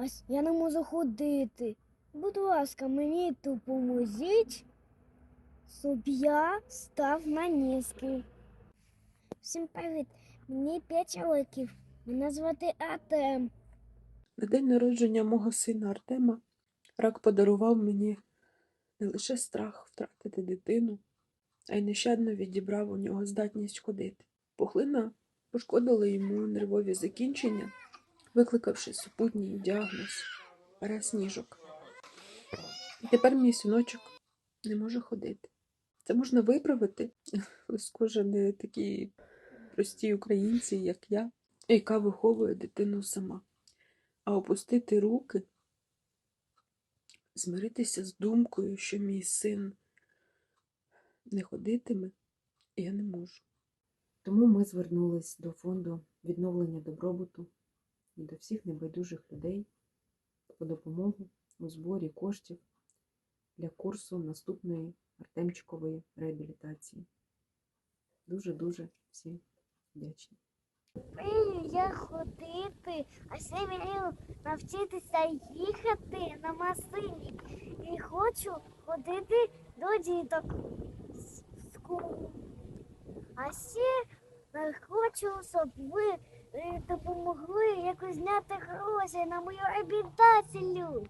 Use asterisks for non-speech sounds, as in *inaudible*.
а я не можу ходити. Будь ласка, мені допоможіть, щоб я став на ніжки. Всім привіт! Мені 5 років. Мене звати Артем. На день народження мого сина Артема рак подарував мені не лише страх втратити дитину, а й нещадно відібрав у нього здатність ходити. Пухлина пошкодила йому нервові закінчення, викликавши супутній діагноз раз ніжок. І тепер мій синочок не може ходити. Це можна виправити, *laughs* схоже не такі прості українці, як я, яка виховує дитину сама а опустити руки, змиритися з думкою, що мій син не ходитиме, я не можу. Тому ми звернулись до фонду відновлення добробуту до всіх небайдужих людей по допомогу у зборі коштів для курсу наступної Артемчикової реабілітації. Дуже-дуже всім вдячні. Я ходити, а ще вмію навчитися їхати на машині. І хочу ходити до діток з школу. А ще е, хочу, щоб ви допомогли гроші на мою реабілітацію.